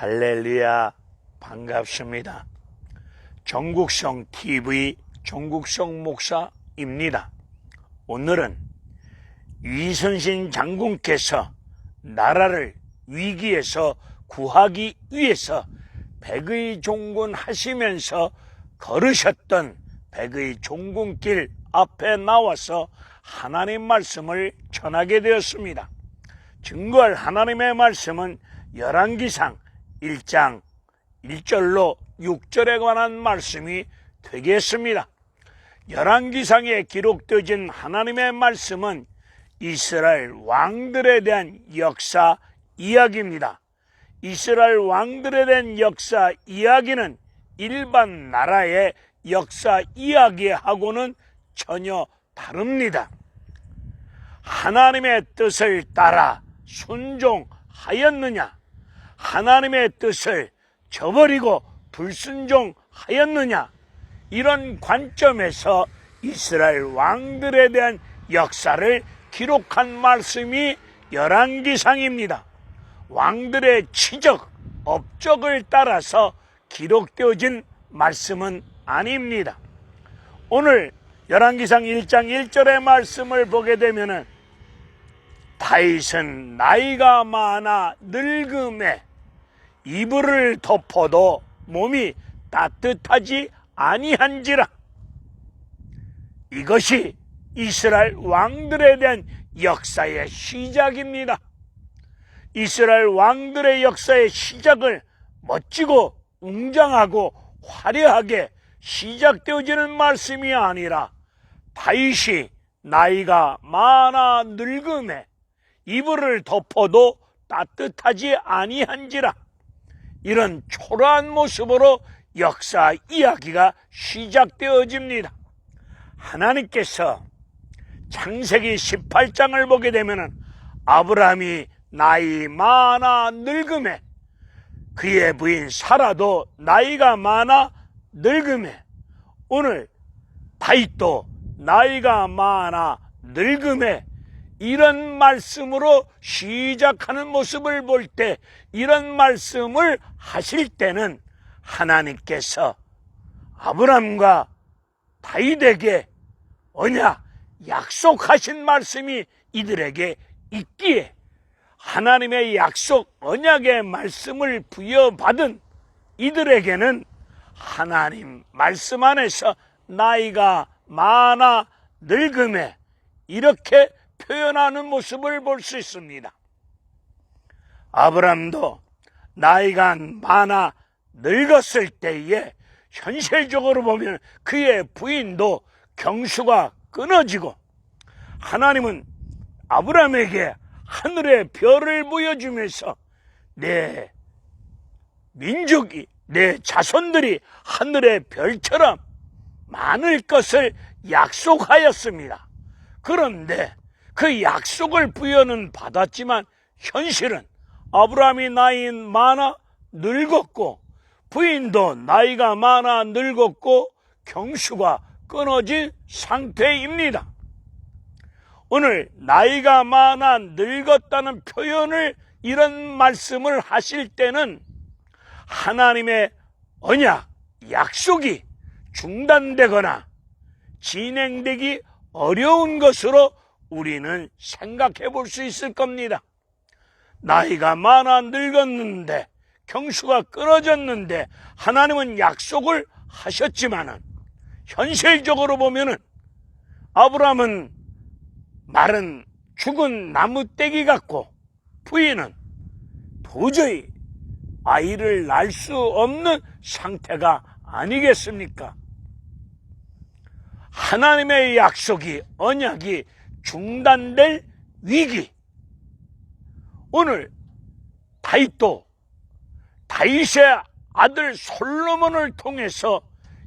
할렐루야 반갑습니다. 전국성 TV 전국성 목사입니다. 오늘은 위선신 장군께서 나라를 위기에서 구하기 위해서 백의 종군 하시면서 걸으셨던 백의 종군길 앞에 나와서 하나님 말씀을 전하게 되었습니다. 증거할 하나님의 말씀은 열왕기상 1장 1절로 6절에 관한 말씀이 되겠습니다. 열왕기상에 기록되어진 하나님의 말씀은 이스라엘 왕들에 대한 역사 이야기입니다. 이스라엘 왕들에 대한 역사 이야기는 일반 나라의 역사 이야기하고는 전혀 다릅니다. 하나님의 뜻을 따라 순종하였느냐? 하나님의 뜻을 저버리고 불순종하였느냐? 이런 관점에서 이스라엘 왕들에 대한 역사를 기록한 말씀이 열왕기상입니다. 왕들의 치적, 업적을 따라서 기록되어진 말씀은 아닙니다. 오늘 열왕기상 1장 1절의 말씀을 보게 되면은 다윗은 나이가 많아 늙음에 이불을 덮어도 몸이 따뜻하지 아니한지라 이것이 이스라엘 왕들에 대한 역사의 시작입니다. 이스라엘 왕들의 역사의 시작을 멋지고 웅장하고 화려하게 시작되어지는 말씀이 아니라 다윗이 나이가 많아 늙음에 이불을 덮어도 따뜻하지 아니한지라 이런 초라한 모습으로 역사 이야기가 시작되어집니다. 하나님께서 창세기 18장을 보게 되면 아브라함이 나이 많아 늙음에 그의 부인 사라도 나이가 많아 늙음에 오늘 다윗도 나이가 많아 늙음에 이런 말씀으로 시작하는 모습을 볼 때 이런 말씀을 하실 때는 하나님께서 아브람과 다윗에게 언약 약속하신 말씀이 이들에게 있기에 하나님의 약속 언약의 말씀을 부여받은 이들에게는 하나님 말씀 안에서 나이가 많아 늙음에 이렇게 표현하는 모습을 볼 수 있습니다. 아브람도 나이가 많아 늙었을 때에 현실적으로 보면 그의 부인도 경수가 끊어지고 하나님은 아브람에게 하늘의 별을 보여주면서 내 민족이 내 자손들이 하늘의 별처럼 많을 것을 약속하였습니다. 그런데 그 약속을 부여는 받았지만 현실은 아브라함이 나이 많아 늙었고 부인도 나이가 많아 늙었고 경수가 끊어진 상태입니다. 오늘 나이가 많아 늙었다는 표현을 이런 말씀을 하실 때는 하나님의 언약, 약속이 중단되거나 진행되기 어려운 것으로 우리는 생각해 볼 수 있을 겁니다. 나이가 많아 늙었는데 경수가 끊어졌는데 하나님은 약속을 하셨지만은 현실적으로 보면은 아브라함은 마른 죽은 나무 떼기 같고 부인은 도저히 아이를 낳을 수 없는 상태가 아니겠습니까? 하나님의 약속이 언약이 중단될 위기. 오늘 다윗도 다윗의 아들 솔로몬을 통해서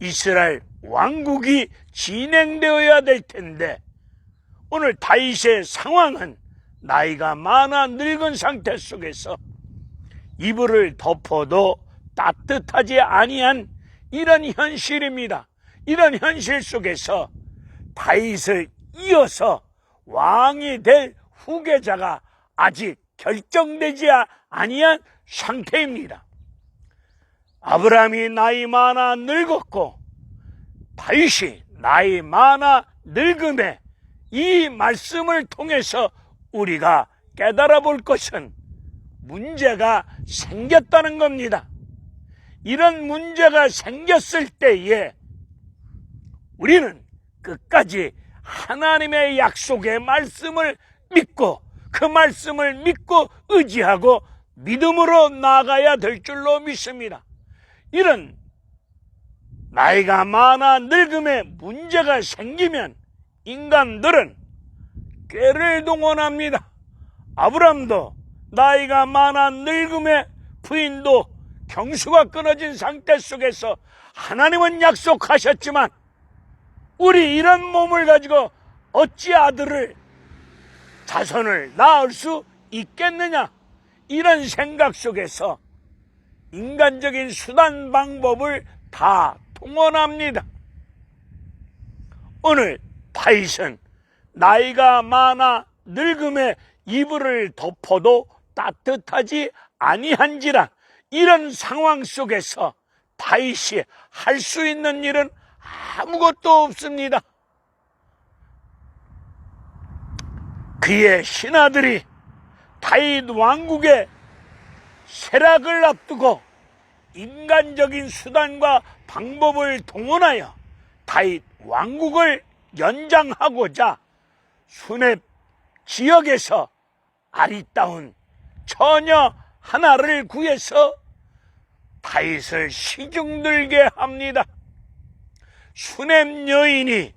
이스라엘 왕국이 진행되어야 될 텐데 오늘 다윗의 상황은 나이가 많아 늙은 상태 속에서 이불을 덮어도 따뜻하지 아니한 이런 현실입니다. 이런 현실 속에서 다윗을 이어서 왕이 될 후계자가 아직 결정되지 아니한 상태입니다. 아브라함이 나이 많아 늙었고 다윗이 나이 많아 늙음에 이 말씀을 통해서 우리가 깨달아 볼 것은 문제가 생겼다는 겁니다. 이런 문제가 생겼을 때에 우리는 끝까지 하나님의 약속의 말씀을 믿고 그 말씀을 믿고 의지하고 믿음으로 나아가야 될 줄로 믿습니다. 이런 나이가 많아 늙음에 문제가 생기면 인간들은 꾀를 동원합니다. 아브람도 나이가 많아 늙음에 부인도 경수가 끊어진 상태 속에서 하나님은 약속하셨지만 우리 이런 몸을 가지고 어찌 아들을 자손을 낳을 수 있겠느냐 이런 생각 속에서 인간적인 수단 방법을 다 동원합니다. 오늘 다윗은 나이가 많아 늙음에 이불을 덮어도 따뜻하지 아니한지라 이런 상황 속에서 다윗이 할 수 있는 일은 아무것도 없습니다. 그의 신하들이 다윗 왕국의 쇠락을 앞두고 인간적인 수단과 방법을 동원하여 다윗 왕국을 연장하고자 수냅 지역에서 아리따운 처녀 하나를 구해서 다윗을 시중 들게 합니다. 수냄 여인이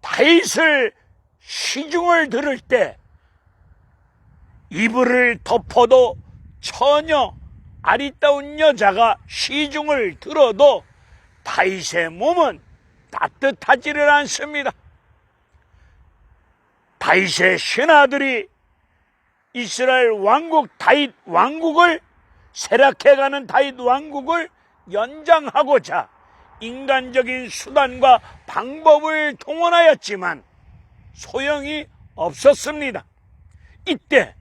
다윗을 시중을 들을 때 이불을 덮어도 처녀 아리따운 여자가 시중을 들어도 다윗의 몸은 따뜻하지를 않습니다. 다윗의 신하들이 이스라엘 왕국 다윗 왕국을 세락해가는 다윗 왕국을 연장하고자 인간적인 수단과 방법을 동원하였지만 소용이 없었습니다. 이때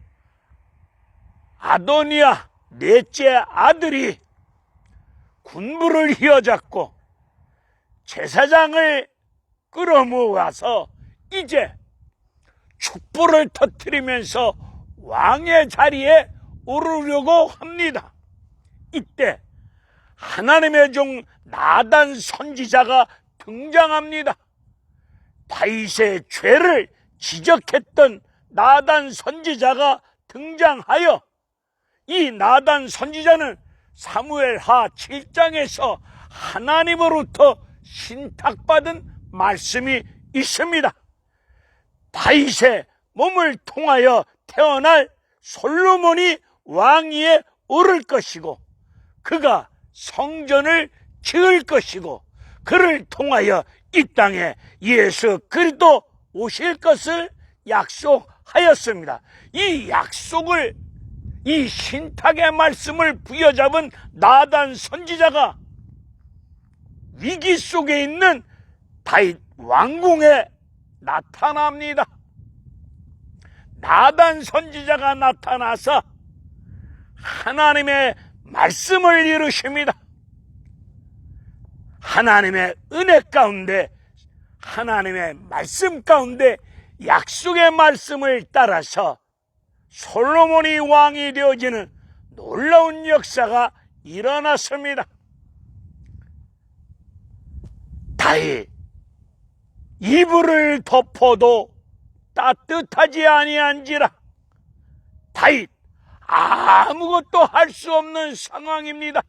아도니아 넷째 아들이 군부를 휘어잡고 제사장을 끌어모아서 이제 촛불을 터뜨리면서 왕의 자리에 오르려고 합니다. 이때 하나님의 종 나단 선지자가 등장합니다. 다윗의 죄를 지적했던 나단 선지자가 등장하여 이 나단 선지자는 사무엘 하 7장에서 하나님으로부터 신탁받은 말씀이 있습니다. 다윗의 몸을 통하여 태어날 솔로몬이 왕위에 오를 것이고 그가 성전을 지을 것이고 그를 통하여 이 땅에 예수 그리스도 오실 것을 약속하였습니다. 이 약속을 이 신탁의 말씀을 부여잡은 나단 선지자가 위기 속에 있는 다윗 왕궁에 나타납니다. 나단 선지자가 나타나서 하나님의 말씀을 이루십니다. 하나님의 은혜 가운데 하나님의 말씀 가운데 약속의 말씀을 따라서 솔로몬이 왕이 되어지는 놀라운 역사가 일어났습니다. 다윗 이불을 덮어도 따뜻하지 아니한지라 다윗 아무것도 할 수 없는 상황입니다.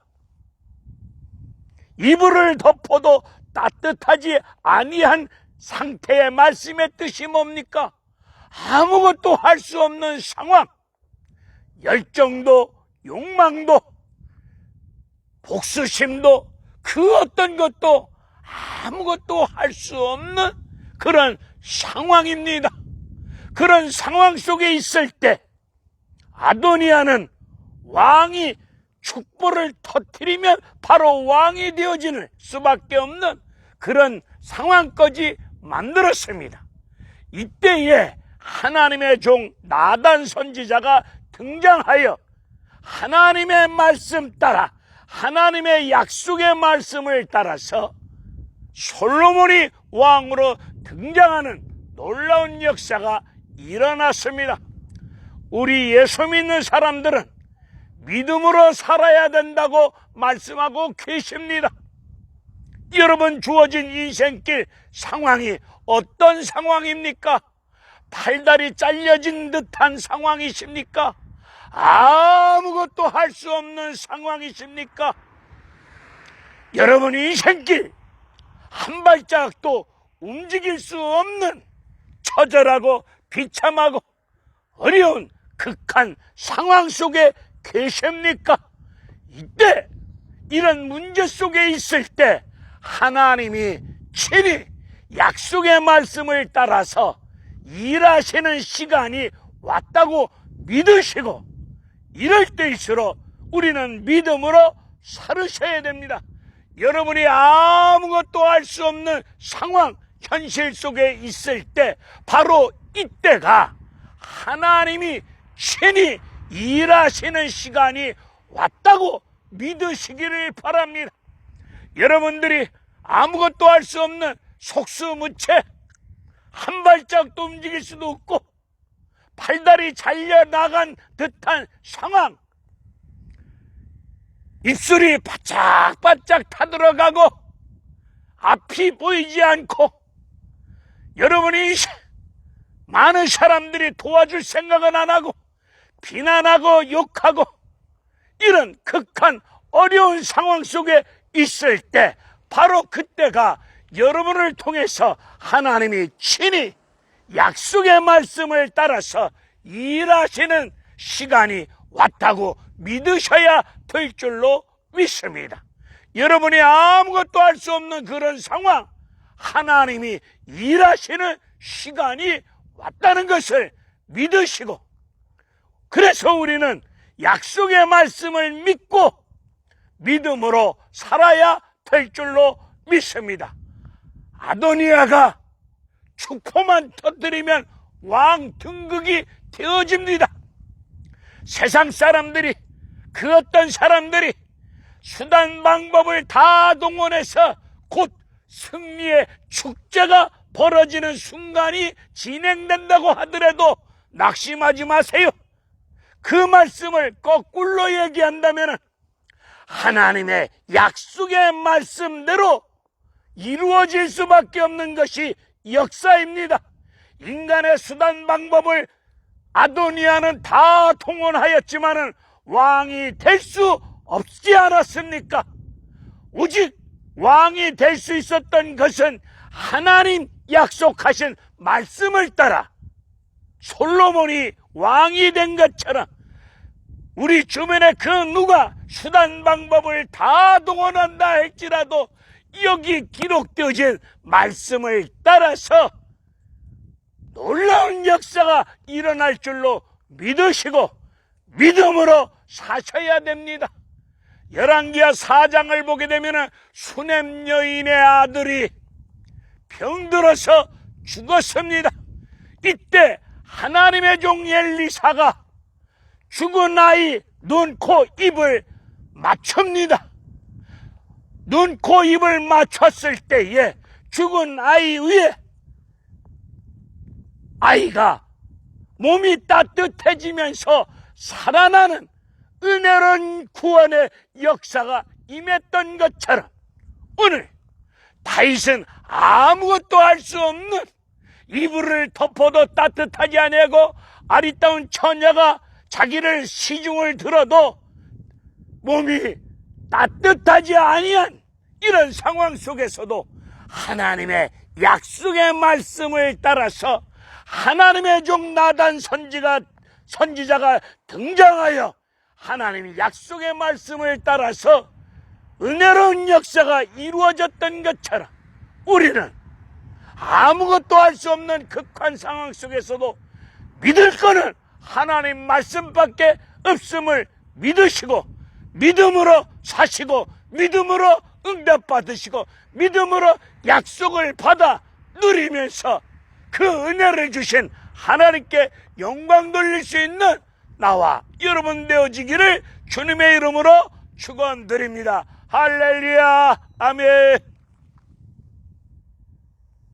이불을 덮어도 따뜻하지 아니한 상태의 말씀의 뜻이 뭡니까? 아무것도 할 수 없는 상황, 열정도, 욕망도, 복수심도, 그 어떤 것도 아무것도 할 수 없는 그런 상황입니다. 그런 상황 속에 있을 때 아도니아는 왕이 축복을 터뜨리면 바로 왕이 되어지는 수밖에 없는 그런 상황까지 만들었습니다. 이때에 하나님의 종 나단 선지자가 등장하여 하나님의 말씀 따라 하나님의 약속의 말씀을 따라서 솔로몬이 왕으로 등장하는 놀라운 역사가 일어났습니다. 우리 예수 믿는 사람들은 믿음으로 살아야 된다고 말씀하고 계십니다. 여러분 주어진 인생길 상황이 어떤 상황입니까? 팔다리 잘려진 듯한 상황이십니까? 아무것도 할 수 없는 상황이십니까? 여러분 인생길 한 발짝도 움직일 수 없는 처절하고 비참하고 어려운 극한 상황 속에 계십니까? 이때 이런 문제 속에 있을 때 하나님이 친히 약속의 말씀을 따라서 일하시는 시간이 왔다고 믿으시고 이럴 때일수록 우리는 믿음으로 살으셔야 됩니다. 여러분이 아무것도 할 수 없는 상황, 현실 속에 있을 때 바로 이때가 하나님이 친히 일하시는 시간이 왔다고 믿으시기를 바랍니다. 여러분들이 아무것도 할 수 없는 속수무책, 한 발짝도 움직일 수도 없고, 팔다리 잘려나간 듯한 상황, 입술이 바짝바짝 타들어가고, 앞이 보이지 않고, 여러분이 많은 사람들이 도와줄 생각은 안 하고, 비난하고 욕하고, 이런 극한 어려운 상황 속에 있을 때 바로 그때가 여러분을 통해서 하나님이 친히 약속의 말씀을 따라서 일하시는 시간이 왔다고 믿으셔야 될 줄로 믿습니다. 여러분이 아무것도 할 수 없는 그런 상황, 하나님이 일하시는 시간이 왔다는 것을 믿으시고, 그래서 우리는 약속의 말씀을 믿고 믿음으로 살아야 될 줄로 믿습니다. 아도니아가 축포만 터뜨리면 왕 등극이 되어집니다. 세상 사람들이 그 어떤 사람들이 수단 방법을 다 동원해서 곧 승리의 축제가 벌어지는 순간이 진행된다고 하더라도 낙심하지 마세요. 그 말씀을 거꾸로 얘기한다면 하나님의 약속의 말씀대로 이루어질 수밖에 없는 것이 역사입니다. 인간의 수단 방법을 아도니아는 다 동원하였지만은 왕이 될 수 없지 않았습니까? 오직 왕이 될 수 있었던 것은 하나님 약속하신 말씀을 따라 솔로몬이 왕이 된 것처럼 우리 주변에 그 누가 수단 방법을 다 동원한다 할지라도 여기 기록되어진 말씀을 따라서 놀라운 역사가 일어날 줄로 믿으시고 믿음으로 사셔야 됩니다. 열왕기하 사장을 보게 되면 수냄 여인의 아들이 병들어서 죽었습니다. 이때 하나님의 종 엘리사가 죽은 아이 눈, 코, 입을 맞춥니다. 눈, 코, 입을 맞췄을 때에 죽은 아이 위에 아이가 몸이 따뜻해지면서 살아나는 은혜로운 구원의 역사가 임했던 것처럼 오늘 다윗은 아무것도 할 수 없는 이불을 덮어도 따뜻하지 아니하고 아리따운 처녀가 자기를 시중을 들어도 몸이 따뜻하지 아니한 이런 상황 속에서도 하나님의 약속의 말씀을 따라서 하나님의 종 나단 선지가 선지자가 등장하여 하나님의 약속의 말씀을 따라서 은혜로운 역사가 이루어졌던 것처럼 우리는 아무것도 할 수 없는 극한 상황 속에서도 믿을 거는 하나님 말씀밖에 없음을 믿으시고 믿음으로 사시고 믿음으로 응답받으시고 믿음으로 약속을 받아 누리면서 그 은혜를 주신 하나님께 영광 돌릴 수 있는 나와 여러분 되어지기를 주님의 이름으로 축원드립니다. 할렐루야. 아멘.